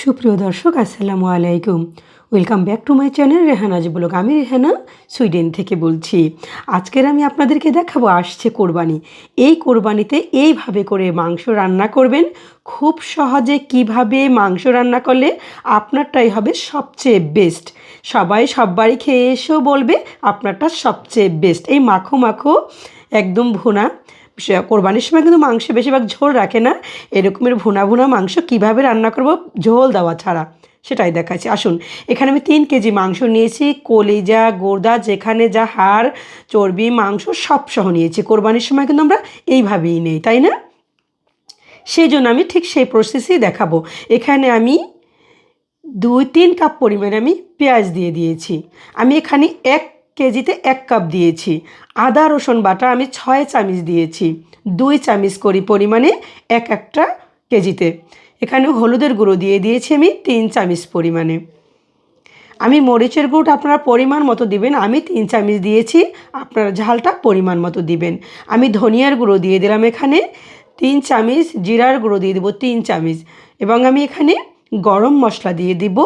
সুপ্রিয় দর্শক, আসসালামু আলাইকুম। Welcome back to my channel Rehana's blog আমি রেহানা, সুইডেন থেকে বলছি। আজকের আমি আপনাদেরকে দেখাবো, আসছে কোরবানি। এই কোরবানিতে এইভাবে করে মাংস রান্না করবেন। খুব সহজে কীভাবে মাংস রান্না করলে আপনারটাই হবে সবচেয়ে বেস্ট সবাই সব বাড়ি খেয়ে এসেও বলবে, আপনারটা সবচেয়ে বেস্ট এই মাখো মাখো, একদম ভুনা। কোরবানির সময় কিন্তু মাংস বেশিরভাগ ঝোল রাখে না। এরকমের ভুনা ভুনা মাংস কীভাবে রান্না করব ঝোল দেওয়া ছাড়া? সেটাই দেখাচ্ছি। আসুন, এখানে আমি তিন কেজি মাংস নিয়েছি, কলিজা, গোর্দা, যেখানে যা হাড়, চর্বি, মাংস সব সহ নিয়েছি। কোরবানির সময় কিন্তু আমরা এইভাবেই নেই, তাই না? সেই জন্য আমি ঠিক সেই প্রসেসই দেখাবো। এখানে আমি দুই, তিন কাপ পরিমাণে আমি পেঁয়াজ দিয়ে দিয়েছি। আমি এখানে এক কেজিতে এক কাপ দিয়েছি। আদা, রসুন বাটা আমি ছয় চামিচ দিয়েছি। দুই চামচ করি পরিমাণে এক একটা কেজিতে। এখানে হলুদের গুঁড়ো দিয়ে দিয়েছি আমি তিন চামিচ পরিমাণে। আমি মরিচের গুঁড়োটা আপনারা পরিমাণ মতো দিবেন, আমি তিন চামিচ দিয়েছি, আপনারা ঝালটা পরিমাণ মতো দিবেন। আমি ধনিয়ার গুঁড়ো দিয়ে দিলাম এখানে, তিন চামচ, জিরার গুঁড়ো দিয়ে দেবো তিন চামচ। এবং আমি এখানে গরম মশলা দিয়ে দিব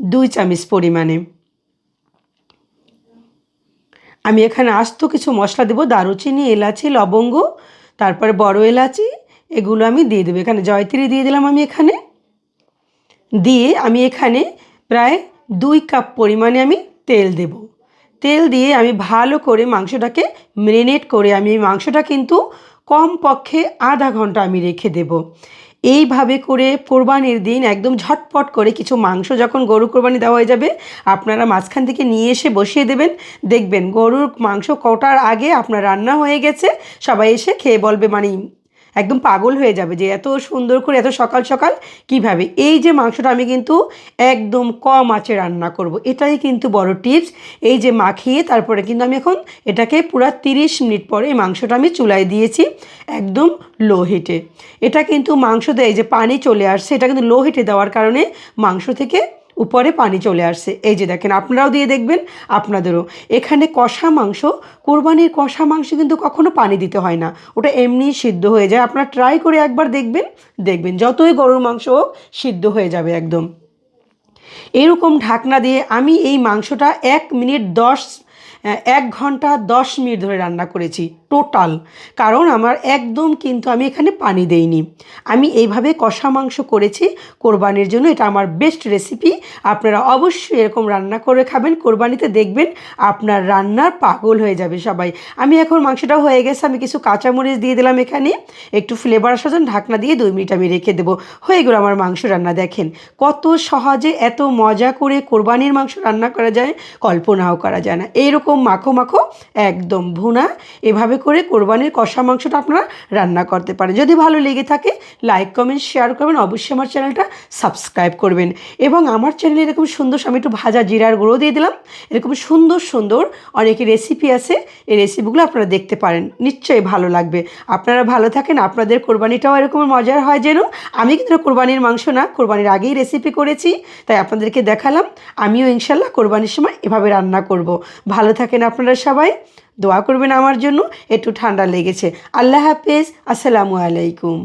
দুই চামিচ পরিমাণে। আমি এখানে আস্ত কিছু মশলা দেবো, দারুচিনি, এলাচি, লবঙ্গ, তারপরে বড় এলাচি, এগুলো আমি দিয়ে দেবো। এখানে জয়ত্রী দিয়ে দিলাম আমি এখানে। দিয়ে আমি এখানে প্রায় দুই কাপ পরিমাণে আমি তেল দেব। তেল দিয়ে আমি ভালো করে মাংসটাকে মেরিনেট করে, আমি এই মাংসটা কিন্তু কম পক্ষে আধা ঘণ্টা আমি রেখে দেব। এইভাবে করে কোরবানির দিন একদম ঝটপট করে কিছু মাংস যখন গরু কোরবানি দেওয়া হয়ে যাবে, আপনারা মাঝখান থেকে নিয়ে এসে বসিয়ে দেবেন। দেখবেন গরুর মাংস কটার আগে আপনার রান্না হয়ে গেছে, সবাই এসে খেয়ে বলবে মানে একদম পাগল হয়ে যাবে যে এত সুন্দর করে, এত সকাল সকাল কীভাবে? এই যে মাংসটা আমি কিন্তু একদম কম আঁচে রান্না করব। এটাই কিন্তু বড় টিপস। এই যে মাখিয়ে তারপরে কিন্তু আমি এখন এটাকে পুরো তিরিশ মিনিট পরে এই মাংসটা আমি চুলায় দিয়েছি একদম লো হিটে। এটা কিন্তু মাংস দেয় যে পানি চলে আসছে, এটা কিন্তু লো হিটে দেওয়ার কারণে মাংস থেকে উপরে পানি চলে আসছে। এই যে দেখেন, আপনারাও দিয়ে দেখবেন, আপনাদেরও। এখানে কষা মাংস, কোরবানির কষা মাংস কিন্তু কখনও পানি দিতে হয় না। ওটা এমনি সিদ্ধ হয়ে যায়। আপনারা ট্রাই করে একবার দেখবেন দেখবেন, যতই গরুর মাংস হোক, সিদ্ধ হয়ে যাবে একদম। এরকম ঢাকনা দিয়ে আমি এই মাংসটা এক মিনিট দশ এক ঘণ্টা দশ মিনিট ধরে রান্না করেছি টোটাল কারণ আমার একদম কিন্তু আমি এখানে পানি দেইনি। আমি এইভাবে কষা মাংস করেছি, কোরবানির জন্য। এটা আমার বেস্ট রেসিপি আপনারা অবশ্যই এরকম রান্না করে খাবেন, কোরবানিতে দেখবেন আপনার রান্নার পাগল হয়ে যাবে সবাই। আমি এখন মাংসটা হয়ে গেছে, আমি কিছু কাঁচামরিচ দিয়ে দিলাম এখানে। একটু ফ্লেভার আসার জন্য ঢাকনা দিয়ে দুই মিনিট আমি রেখে দেবো। হয়ে গেলো আমার মাংস রান্না, দেখেন। কত সহজে এত মজা করে কোরবানির মাংস রান্না করা যায়, কল্পনাও করা যায় না। এইরকম মাখো মাখো একদম ভুনা। এভাবে করে কোরবানির কষা মাংসটা আপনারা রান্না করতে পারেন। যদি ভালো লেগে থাকে লাইক কমেন্ট শেয়ার করবেন। অবশ্যই আমার চ্যানেলটা সাবস্ক্রাইব করবেন। এবং আমার চ্যানেলে এরকম সুন্দর, আমি একটু ভাজা জিরার গুঁড়ো দিয়ে দিলাম। এরকম সুন্দর সুন্দর অনেকে রেসিপি আছে। এই রেসিপিগুলো আপনারা দেখতে পারেন। নিশ্চয়ই ভালো লাগবে। আপনারা ভালো থাকেন, আপনাদের কোরবানিটাও এরকম মজার হয় যেন। আমি কিন্তু কোরবানির মাংস না, কোরবানির আগেই রেসিপি করেছি। তাই আপনাদেরকে দেখালাম। আমিও ইনশাল্লাহ কোরবানির সময় এভাবে রান্না করব। ভালো থাকেন আপনারা সবাই দোয়া করবেন আমার জন্য একটু ঠান্ডা লেগেছে। আল্লাহ হাফেজ আসসালামু আলাইকুম।